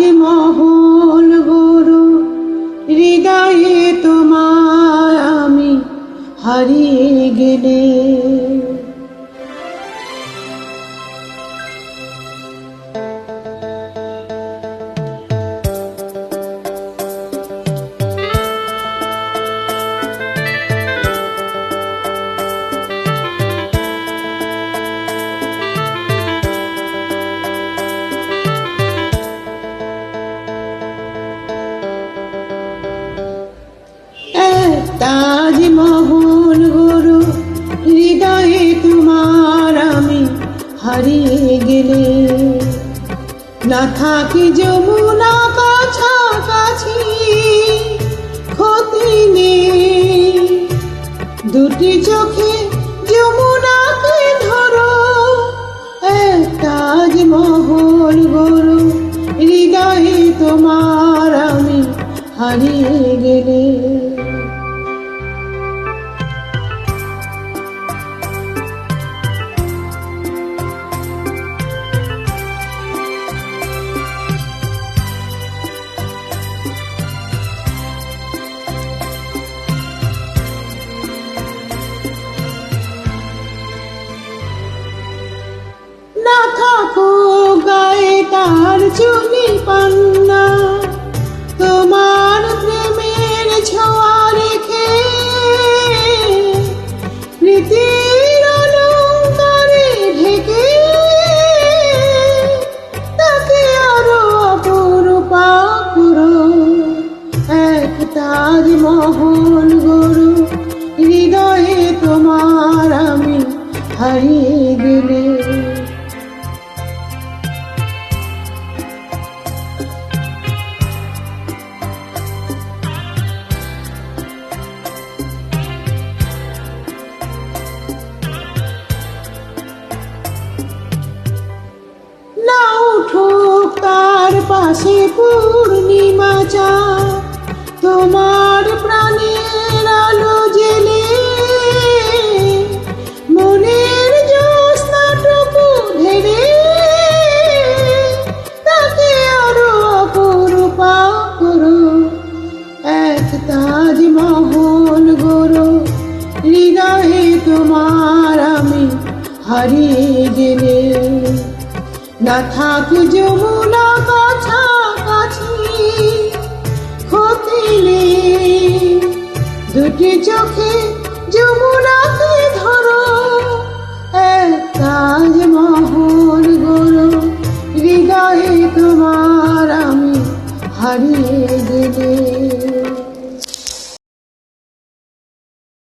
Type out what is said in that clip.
তাজমহল গরু হৃদয়ে তোমার আমি হারিয়ে গেলে। হারিয়ে গেলে। না থাকি যমুনা কাছাকাছি, ক্ষতি নেই। দুটি চোখে যমুনাকে ধরো এক তাজমহল গরু হৃদয়ে তোমার আমি হারিয়ে গেলে। তার চুনি পান্না, তোমার প্রেমের ছোঁয়া রেখে প্রীতির অলঙ্কারে ঢেকে তাকে আরও করো এক তাজমহল গরু হৃদয়ে তোমার আমি হারিয়ে গেলে। পাশে পূর্ণিমা চা তোমার প্রাণের আলো জেলে মনের জ্যোৎস্নাটুকু ধেরে তাকে আরও অপরূপা করো। এক তাজমহল গরো হৃদয়ে তোমার আমি হারিয়ে গেলে। না থাকি যমুনা কাছাকাছি? নেই দুটি চোখে যমুনাকে ধরো, এক তাজমহল গরু হৃদয়ে তোমার আমি হারিয়ে